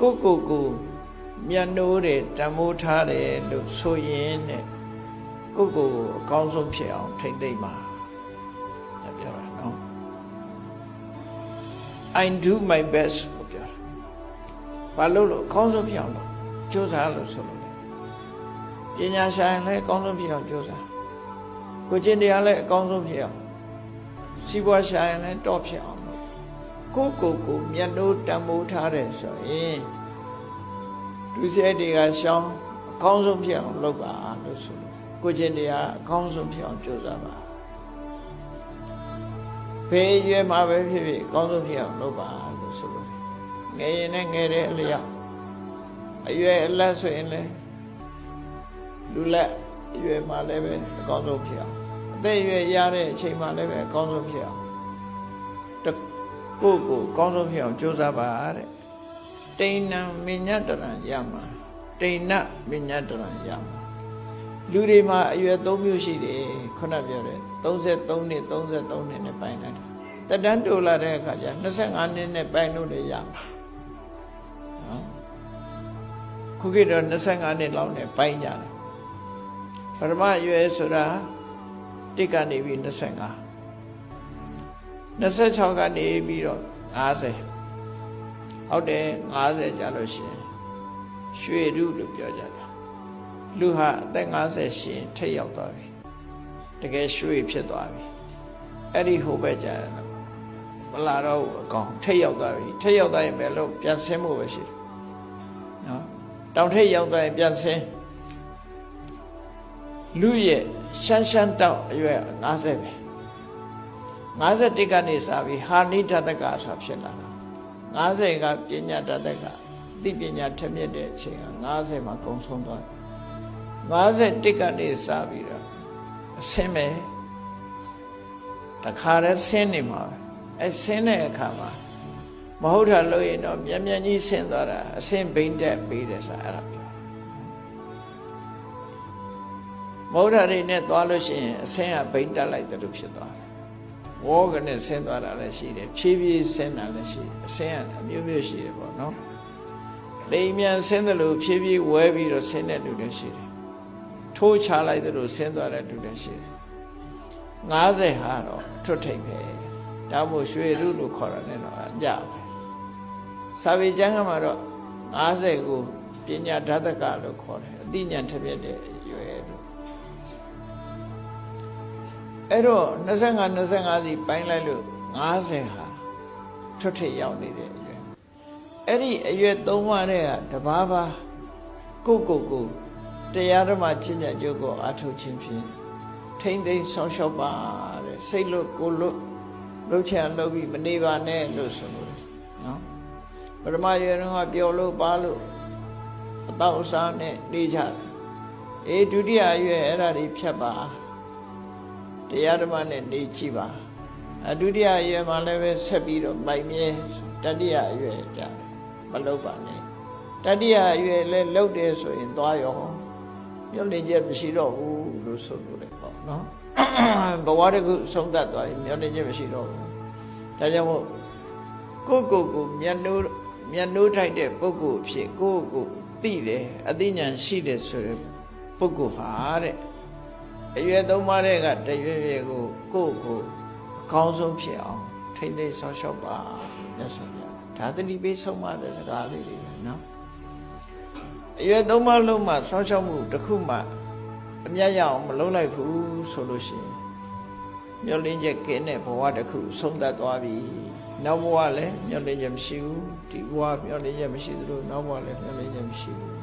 ကိုကိုကိုမြတ်နိုးတယ်တန်မိုးထားတယ်လို့ဆိုရင်တဲ့ကိုကိုကိုအကောင်းဆုံးဖြစ်အောင်ထိမ့်သိမ့်ပါဒါပြောတာနော် I do my best ကိုပြောတာဘာလို့လို့အကောင်းဆုံးဖြစ်အောင်လို့ကြိုးစားလို့ဆိုလို့လေပညာရှာရင်လည်းအကောင်းဆုံးဖြစ်အောင်ကြိုးစားကိုကျင့်တရားလည်းအကောင်းဆုံးဖြစ်အောင်စီးပွားရှာရင်လည်းတော့ဖြစ်အောင်လို့ ကိုကိုကိုမျက်နှိုးတံမိုးထားတယ်ဆိုရင်ဒုစရိုက်တွေကရှောင်းအကောင်းဆုံးဖြစ်အောင်လုပ်ပါလို့ဆိုလို့ကိုကျင့်တရားအကောင်းဆုံးဖြစ်အောင်ကြိုးစားပါဘယ်ရွယ်မှာပဲဖြစ်ဖြစ်အကောင်းဆုံးဖြစ်အောင်လုပ်ပါလို့ဆိုလို့ငယ်ရင်လည်းငယ်တဲ့အလျောက်အရွယ်အလတ်ဆိုရင်လည်းလူလက်အရွယ်မှာလည်းပဲအကောင်းဆုံးဖြစ်အောင်အသက်အရွယ်ရတဲ့အချိန်မှာလည်းပဲအကောင်းဆုံးဖြစ်အောင်တ ကိုယ့်ကိုယ်အကောင်းဆုံးဖြစ်အောင်ကြိုးစားပါတဲ့တိဏ္ဏမညတရံရမှာတိဏ္ဏမညတရံရမှာလူတွေမှာအရွယ်၃မျိုးရှိတယ်ခုနပြောတယ်33နှစ်33နှစ်နဲ့ပိုင်းလိုက်တယ်တက်တန်းတိုလာတဲ့အခါကျ25နှစ်နဲ့ပိုင်းလို့လည်းရမှာနော်ခုခေတ်တော့25နှစ်လောက်နဲ့ပိုင်းကြတယ်ပထမအရွယ်ဆိုတာတစ်ကနေပြီး25 26ကနေပြီးတော့50ဟုတ်တယ်50ကြာလို့ရှိရင်ရွှေရုလို့ပြောကြတာလူဟာအသက်50ရှင်ထိတ်ရောက်သွားပြီတကယ်ရွှေဖြစ်သွားပြီအဲ့ဒီဟိုဘက်ကြာတယ်မလာတော့ဘူးအကောင်ထိတ်ရောက်သွားပြီထိတ်ရောက်သွားရင်ပဲလို့ပြန်ဆင်းဖို့ပဲရှိတယ်နော်တောင်ထိတ်ရောက်သွားရင်ပြန်ဆင်းလူရဲ့ရှမ်းရှမ်းတောက်အရွယ်50ပဲ 51ကနေစပြီးဟာနိတတကဆိုတာဖြစ်လာတာ50ကပညာတတကသိပညာထက်မြက်တဲ့အချိန်က50မှာကုံဆုံးသွားတယ်51ကနေစပြီးတော့အဆင်းမဲ့တခါတည်းဆင်းနေမှာပဲအဲဆင်းတဲ့အခါမှာမဟုတ်တာလို့ရင်တော့မြန်မြန်ကြီးဆင်းသွားတာအဆင်းဘိမ့်တက်ပြီးတယ်ဆိုတာအဲ့ဒါပြောမဟုတ်တာတွေနဲ့သွားလို့ရှိရင်အဆင်းကဘိမ့်တက်လိုက်တယ်လို့ဖြစ်သွားတယ် ဝေါကနဲ့ဆင်းသွားတာလည်းရှိတယ်ဖြည်းဖြည်းဆင်းတာလည်းရှိတယ်အဆင်းကအမျိုးမျိုးရှိတယ်ပေါ့နော်လိမ်မြန်ဆင်းတယ်လို့ဖြည်းဖြည်းဝဲပြီးတော့ဆင်းတဲ့လူလည်းရှိတယ်ထိုးချလိုက်တယ်လို့ဆင်းသွားတဲ့လူလည်းရှိတယ်90ဟာတော့ထွတ်ထိပ်ပဲဒါမို့ရွှေရုလို့ခေါ်တာနဲ့တော့အကြပဲစာပေကျမ်းကမှာတော့90ကိုပညာဓာတကလို့ခေါ်တယ်အသိဉာဏ်ထက်မြက်တဲ့ရွ အဲ့တော့25 25စီပိုင်းလိုက်လို့90ဟာထွတ်ထိပ်ရောက်နေတဲ့အရွယ်အဲ့ဒီအရွယ်၃ပါးတဲ့ကတဘာဘာကိုကိုကိုတရားဓမ္မချင်းညကြိုးကိုအထုတ်ခြင်းဖြင့်ထိမ့်သိမ်းဆောင်းလျှောက်ပါတဲ့စိတ်လွတ်ကိုလွတ်လှုပ်ချင်လှုပ်ပြီးမနေပါနဲ့လို့ဆိုလို့နော်ပရမယေရုံကပျော်လို့ပါလို့အတော့အစားနဲ့နေကြတယ်အေးဒုတိယရွယ်အဲ့ဒါတွေဖြတ်ပါ တရားဓမ္မနဲ့နေကြည့်ပါအဒုတိယရွယ်မှာလည်းပဲဆက်ပြီးတော့မိုက်မြဲတတိယရွယ်ကြမလုပ်ပါနဲ့တတိယရွယ်လဲလှုပ်တယ်ဆိုရင်သွားရောမျောလင့်ချက်မရှိတော့ဘူးလို့ဆိုလို့လေပေါ့နော်ဘဝတခုဆုံးသက်သွားရင်မျောလင့်ချက်မရှိတော့ဘူးဒါကြောင့်မို့ကိုယ့်ကိုယ်ကိုမျက်နှိုးမျက်နှိုးထိုက်တဲ့ပုဂ္ဂိုလ်အဖြစ်ကိုယ့်ကိုယ်သိတယ်အသိဉာဏ်ရှိတယ်ဆိုရယ်ပုဂ္ဂိုလ်ဟာတဲ့ အရွယ်သုံးပါးတဲ့ကတရွယ်ရွယ်ကိုကိုယ့်ကိုယ်အကောင်းဆုံးဖြစ်အောင်ထိမ့်သိမ်းဆောက်ရှောက်ပါမြတ်စွာဘုရားဒါသတိပေးဆုံးမတဲ့စကားလေးတွေပဲနော်အရွယ်သုံးပါးလုံးမှာဆောက်ရှောက်မှုတစ်ခုမှအမြတ်ရအောင်မလုံးလိုက်ဘူးဆိုလို့ရှိရင်မျောလင်းချက်ကင်းတဲ့ဘဝတစ်ခုဆုံးသက်သွားပြီနောက်ဘဝလည်းမျောလင်းချက်မရှိဘူးဒီဘဝမျောလင်းချက်မရှိသလိုနောက်ဘဝလည်းမျောလင်းချက်မရှိဘူး